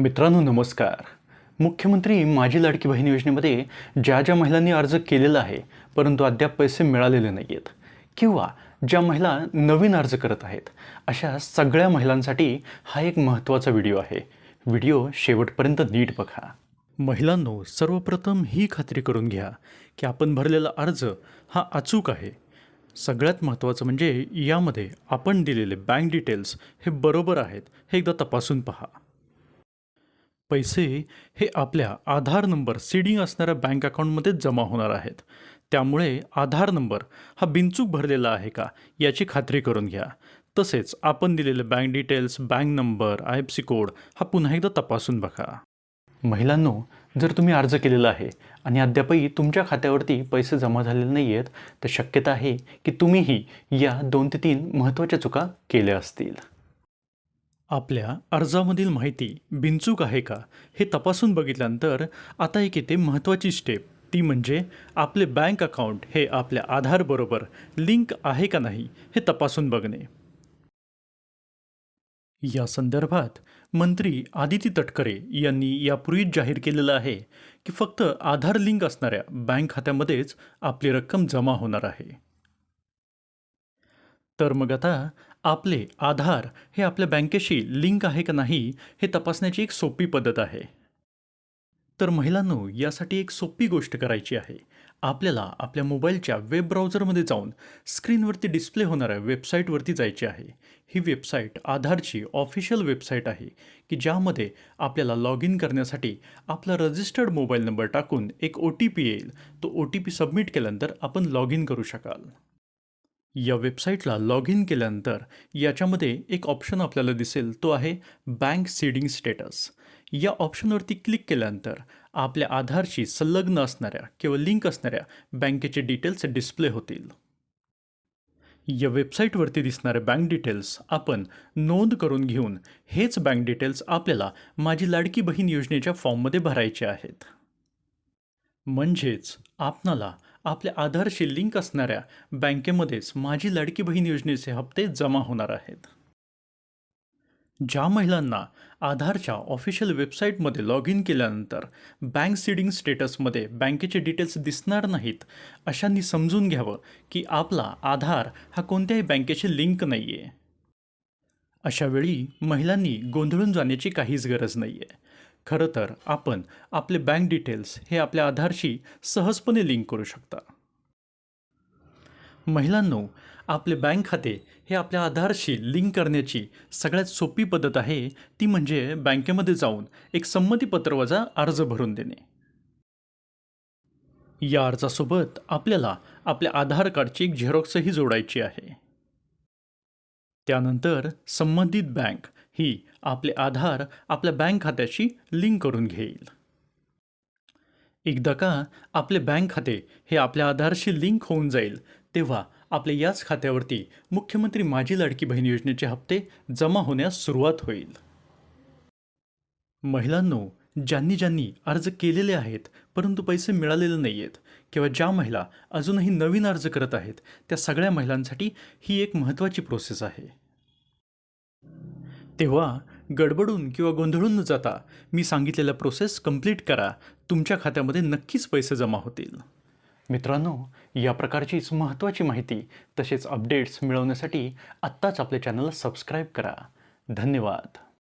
मित्रांनो नमस्कार. मुख्यमंत्री माझी लाडकी बहीण योजनेमध्ये ज्या ज्या महिलांनी अर्ज केलेला आहे परंतु अद्याप पैसे मिळालेले नाही आहेत किंवा ज्या महिला नवीन अर्ज करत आहेत अशा सगळ्या महिलांसाठी हा एक महत्त्वाचा व्हिडिओ आहे. व्हिडिओ शेवटपर्यंत नीट बघा. महिलांनो सर्वप्रथम ही खात्री करून घ्या की आपण भरलेला अर्ज हा अचूक आहे. सगळ्यात महत्त्वाचं म्हणजे यामध्ये आपण दिलेले बँक डिटेल्स हे बरोबर आहेत हे एकदा तपासून पहा. पैसे हे आपल्या आधार नंबर सीडिंग असणाऱ्या बँक अकाउंटमध्ये जमा होणार आहेत. त्यामुळे आधार नंबर हा बिनचूक भरलेला आहे का याची खात्री करून घ्या. तसेच आपण दिलेले bank details bank number I F C code हा पुन्हा एकदा तपासून बघा. महिलांनो जर तुम्ही अर्ज केलेला आहे आणि अद्यापही तुमच्या खात्यावरती पैसे जमा झालेले नाही आहेत तर शक्यता आहे की तुम्हीही या दोन ते तीन महत्त्वाच्या चुका केल्या असतील. आपल्या अर्जामधील माहिती बिनचूक आहे का हे तपासून बघितल्यानंतर आता एक येते महत्त्वाची स्टेप ती म्हणजे आपले बँक अकाउंट हे आपल्या आधारबरोबर लिंक आहे का नाही हे तपासून बघणे. या संदर्भात मंत्री आदिती तटकरे यांनी यापूर्वीच जाहीर केलेलं आहे की फक्त आधार लिंक असणाऱ्या बँक खात्यामध्येच आपली रक्कम जमा होणार आहे. तर मग आता आपले आधार हे आपल्या बँकेशी लिंक आहे का नाही हे तपासण्याची एक सोपी पद्धत आहे. तर महिलांनो यासाठी एक सोपी गोष्ट करायची आहे. आपल्याला आपल्या मोबाईलच्या वेब ब्राउझरमध्ये जाऊन स्क्रीनवरती डिस्प्ले होणाऱ्या वेबसाईटवरती जायचे आहे. ही वेबसाईट आधारची ऑफिशियल वेबसाईट आहे की ज्यामध्ये आपल्याला लॉग इन करण्यासाठी आपला रजिस्टर्ड मोबाईल नंबर टाकून एक ओ टी पी येईल. तो ओ टी पी सबमिट केल्यानंतर आपण लॉग इन करू शकाल. या वेबसाईटला लॉग इन केल्यानंतर याच्यामध्ये एक ऑप्शन आपल्याला दिसेल तो आहे बँक सीडिंग स्टेटस. या ऑप्शनवरती क्लिक केल्यानंतर आपल्या आधारशी संलग्न असणाऱ्या किंवा लिंक असणाऱ्या बँकेचे डिटेल्स डिस्प्ले होतील. या वेबसाईटवरती दिसणारे बँक डिटेल्स आपण नोंद करून घेऊन हेच बँक डिटेल्स आपल्याला माझी लाडकी बहीण योजनेच्या फॉर्ममध्ये भरायचे आहेत. म्हणजेच आपणाला आपल्या आधारशी लिंक असणाऱ्या बँकेमध्येच माझी लाडकी बहीण योजनेचे हप्ते जमा होणार आहेत. ज्या महिलांना आधारच्या ऑफिशियल वेबसाईटमध्ये लॉग इन केल्यानंतर बँक सीडिंग स्टेटसमध्ये बँकेचे डिटेल्स दिसणार नाहीत अशांनी समजून घ्यावं की आपला आधार हा कोणत्याही बँकेशी लिंक नाही आहे अशावेळी महिलांनी गोंधळून जाण्याची काहीच गरज नाही आहे खरं तर आपण आपले बँक डिटेल्स हे आपल्या आधारशी सहजपणे लिंक करू शकता. महिलांनो आपले बँक खाते हे आपल्या आधारशी लिंक करण्याची सगळ्यात सोपी पद्धत आहे ती म्हणजे बँकेमध्ये जाऊन एक संमतीपत्र वजा अर्ज भरून देणे. या अर्जासोबत आपल्याला आपल्या आधार कार्डची एक झेरॉक्सही जोडायची आहे. त्यानंतर संबंधित बँक ही आपले आधार आपल्या बँक खात्याशी लिंक करून घेईल. एकदा का आपले बँक खाते हे आपल्या आधारशी लिंक होऊन जाईल तेव्हा आपल्या याच खात्यावरती मुख्यमंत्री माझी लाडकी बहीण योजनेचे हप्ते जमा होण्यास सुरुवात होईल. महिलांनो ज्यांनी ज्यांनी अर्ज केलेले आहेत परंतु पैसे मिळालेले नाही आहेत किंवा ज्या महिला अजूनही नवीन अर्ज करत आहेत त्या सगळ्या महिलांसाठी ही एक महत्त्वाची प्रोसेस आहे. तेव्हा गडबडून किंवा गोंधळून न जाता मी सांगितलेला प्रोसेस कंप्लीट करा. तुमच्या खात्यामध्ये नक्कीच पैसे जमा होतील. मित्रांनो या प्रकारचीच महत्त्वाची माहिती तसेच अपडेट्स मिळवण्यासाठी आत्ताच आपल्या चॅनलला सबस्क्राईब करा. धन्यवाद.